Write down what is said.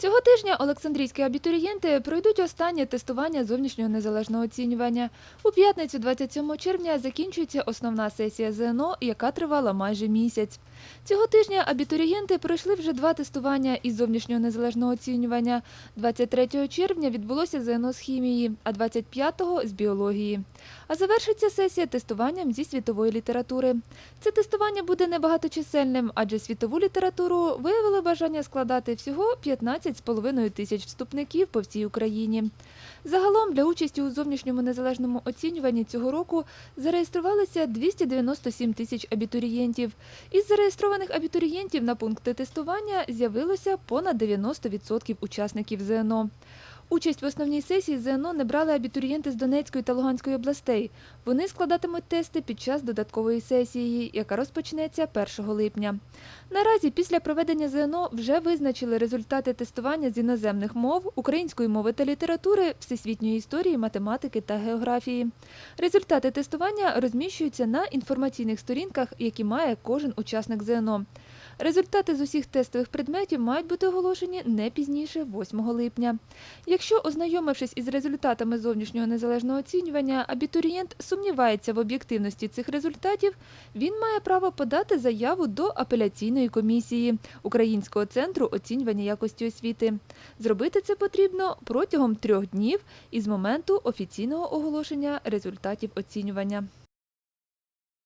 Цього тижня Олександрійські абітурієнти пройдуть останнє тестування зовнішнього незалежного оцінювання. У п'ятницю, 27 червня, закінчується основна сесія ЗНО, яка тривала майже місяць. Цього тижня абітурієнти пройшли вже два тестування із зовнішнього незалежного оцінювання. 23 червня відбулося ЗНО з хімії, а 25-го – з біології. А завершиться сесія тестуванням зі світової літератури. Це тестування буде небагаточисельним, адже світову літературу виявили бажання складати всього 15,5 тисяч вступників по всій Україні. Загалом для участі у зовнішньому незалежному оцінюванні цього року зареєструвалися 297 тисяч абітурієнтів. Із зареєстрованих абітурієнтів на пункти тестування з'явилося понад 90% учасників ЗНО. Участь в основній сесії ЗНО не брали абітурієнти з Донецької та Луганської областей. Вони складатимуть тести під час додаткової сесії, яка розпочнеться 1 липня. Наразі після проведення ЗНО вже визначили результати тестування з іноземних мов, української мови та літератури, всесвітньої історії, математики та географії. Результати тестування розміщуються на інформаційних сторінках, які має кожен учасник ЗНО. Результати з усіх тестових предметів мають бути оголошені не пізніше 8 липня. Якщо, ознайомившись із результатами зовнішнього незалежного оцінювання, абітурієнт сумнівається в об'єктивності цих результатів, він має право подати заяву до апеляційної комісії Українського центру оцінювання якості освіти. Зробити це потрібно протягом трьох днів із моменту офіційного оголошення результатів оцінювання.